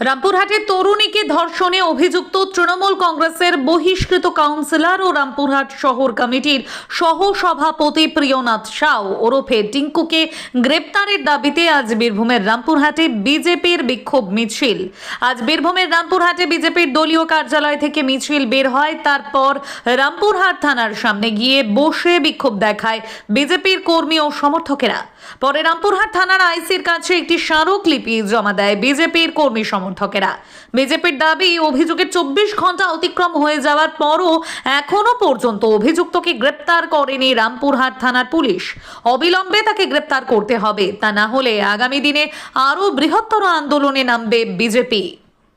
রামপুরহাটের তরুণীকে ধর্ষণে অভিযুক্ত তৃণমূল কংগ্রেসের বহিষ্কৃত কাউন্সিলর ও রামপুরহাট শহর কমিটির সহ সভাপতি প্রিয়নাথ সাউ ওরফে টিঙ্কুকে গ্রেপ্তারের দাবিতে আজ বীরভূমের রামপুরহাটে বিজেপির বিক্ষোভ মিছিল। আজ বীরভূমের রামপুরহাটে বিজেপির দলীয় কার্যালয় থেকে মিছিল বের হয়, তারপর রামপুরহাট থানার সামনে গিয়ে বসে বিক্ষোভ দেখায় বিজেপির কর্মী ও সমর্থকেরা। পরে রামপুরহাট থানার আইসির কাছে একটি স্মারকলিপি জমা দেয় বিজেপির কর্মী সমর্থকেরা। বিজেপির দাবি অভিযোগের চব্বিশ ঘণ্টা অতিক্রম হয়ে যাওয়ার পরও এখনও পর্যন্ত অভিযুক্তকে গ্রেপ্তার করেনি রামপুরহাট থানার পুলিশ। অবিলম্বে তাকে গ্রেপ্তার করতে হবে। তা না হলে আগামী দিনে আরও বৃহত্তর আন্দোলনে নামবে বিজেপি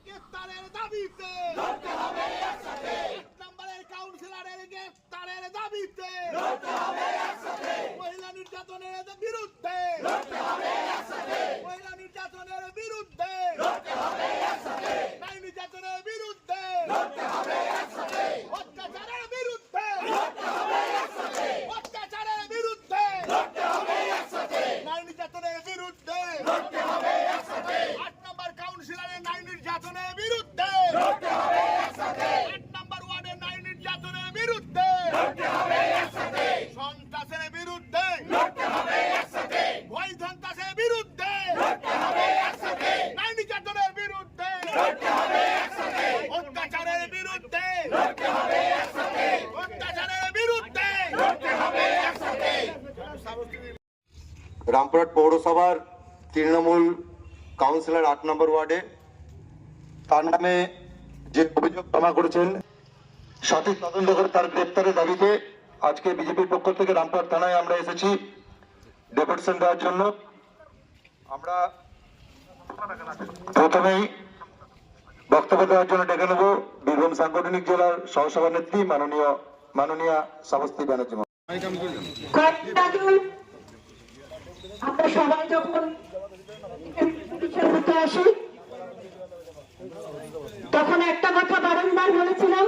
গ্রেফতারের দাবিতে লড়তে হবে একসাথে এক নম্বরের কাউন্সিলরের গ্রেফতারের দাবিতে লড়তে হবে একসাথে মহিলা নির্যাতনের বিরুদ্ধে লড়তে হবে একসাথে মহিলা নির্যাতনের বিরুদ্ধে লড়তে হবে একসাথে নারী নির্যাতনের বিরুদ্ধে লড়তে হবে একসাথে অত্যাচারের বিরুদ্ধে লড়তে হবে একসাথে অত্যাচারের বিরুদ্ধে লড়তে হবে একসাথে নারী নির্যাতনের বিরুদ্ধে লড়তে হবে একসাথে আট নম্বর কাউন্সিলরের নারী নির্যাতনের বিরুদ্ধে লড়তে হবে একসাথে আট নম্বর ওয়ার্ডের নারী নির্যাতনের বিরুদ্ধে লড়তে হবে একসাথে সন্ত্রাসের বিরুদ্ধে লড়তে হবে একসাথে ভয় সন্ত্রাসের বিরুদ্ধে লড়তে হবে একসাথে নারী নির্যাতনের বিরুদ্ধে লড়তে হবে একসাথে অত্যাচারের বিরুদ্ধে। লড়তে হবে একসাথে। অত্যাচারের বিরুদ্ধে। লড়তে হবে একসাথে। রামপুরহাট পৌরসভার তৃণমূল কাউন্সিলর আট নম্বর ওয়ার্ডে তার নামে যে অভিযোগ জমা করেছেন সঠিক তদন্ত করে তার গ্রেপ্তারের দাবিতে আজকে বিজেপির পক্ষ থেকে রামপুরহাট থানায় আমরা এসেছি ডেপুটেশন দেওয়ার জন্য। আমরা প্রথমেই বক্তব্য দেওয়ার জন্য ডেকে নেব বীরভূম সাংগঠনিক জেলার সহসভানেত্রী মাননীয় মাননীয়া সাবস্তি ব্যানার্জি আমরা সবাই যখন আসি তখন একটা কথা বারংবার বলেছিলাম।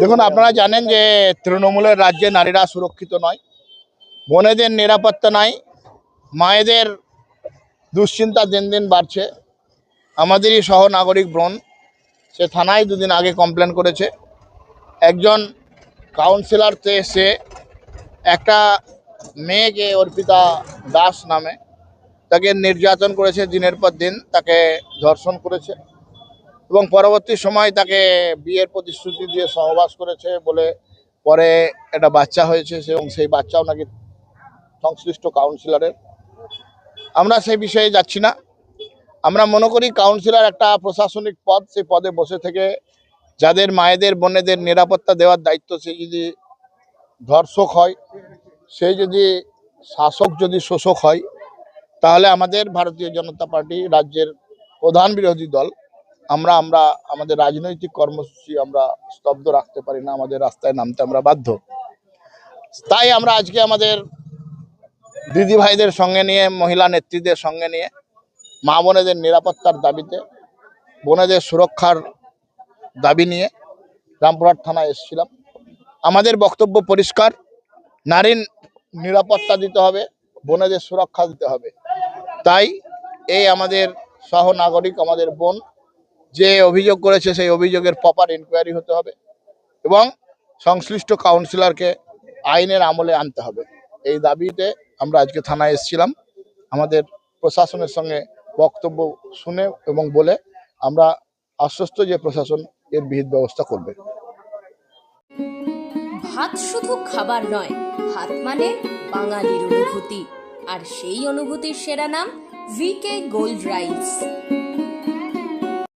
দেখুন আপনারা জানেন যে তৃণমূলের রাজ্যে নারীরা সুরক্ষিত নয় বোনেদের নিরাপত্তা নাই মায়েদের দুশ্চিন্তা দিন দিন বাড়ছে। আমাদেরই সহ নাগরিক ব্রণ, সে থানায় দুদিন আগে কমপ্লেন করেছে। একজন কাউন্সিলর তে সে একটা মেয়েকে অর্পিতা দাস নামে তাকে নির্যাতন করেছে দিনের পর দিন, তাকে ধর্ষণ করেছে এবং পরবর্তী সময় তাকে বিয়ের প্রতিশ্রুতি দিয়ে সহবাস করেছে বলে পরে একটা বাচ্চা হয়েছে এবং সেই বাচ্চাও নাকি সংশ্লিষ্ট কাউন্সিলরের আমরা সেই বিষয়ে যাচ্ছি না। আমরা মনে করি কাউন্সিলর একটা প্রশাসনিক পদ, সেই পদে বসে থেকে যাদের মায়েদের, বোনেদের নিরাপত্তা দেওয়ার দায়িত্ব সে যদি ধর্ষক হয়, সে যদি শাসক যদি শোষক হয়, তাহলে আমাদের ভারতীয় জনতা পার্টি রাজ্যের প্রধান বিরোধী দল। আমরা আমরা, আমাদের রাজনৈতিক কর্মসূচি আমরা স্তব্ধ রাখতে পারি না, আমাদের রাস্তায় নামতে আমরা বাধ্য। তাই আমরা আজকে আমাদের দিদি ভাইদের সঙ্গে নিয়ে, মহিলা নেত্রীদের সঙ্গে নিয়ে, মা বোনেদের নিরাপত্তার দাবিতে, বোনেদের সুরক্ষার দাবি নিয়ে রামপুরহাট থানায় এসেছিলাম। আমাদের বক্তব্য পরিষ্কার, নারীর নিরাপত্তা দিতে হবে, বোনেদের সুরক্ষা দিতে হবে। তাই এই আমাদের সহ নাগরিক আমাদের বোন যে অভিযোগ করেছে, সেই অভিযোগের প্রপার ইনকোয়ারি হতে হবে এবং সংশ্লিষ্ট কাউন্সিলরকে আইনের আমলে আনতে হবে। এই দাবিতে আমরা আজকে থানায় এসেছিলাম। আমাদের প্রশাসনের সঙ্গে বক্তব্য শুনে এবং বলে আমরা আশ্বস্ত যে প্রশাসন এর বিহিত ব্যবস্থা করবে। ভাত শুধু খাবার নয়, ভাত মানে বাঙালির অনুভূতি। আর সেই অনুভূতির সেরা নাম ভিকে গোল্ড রাইস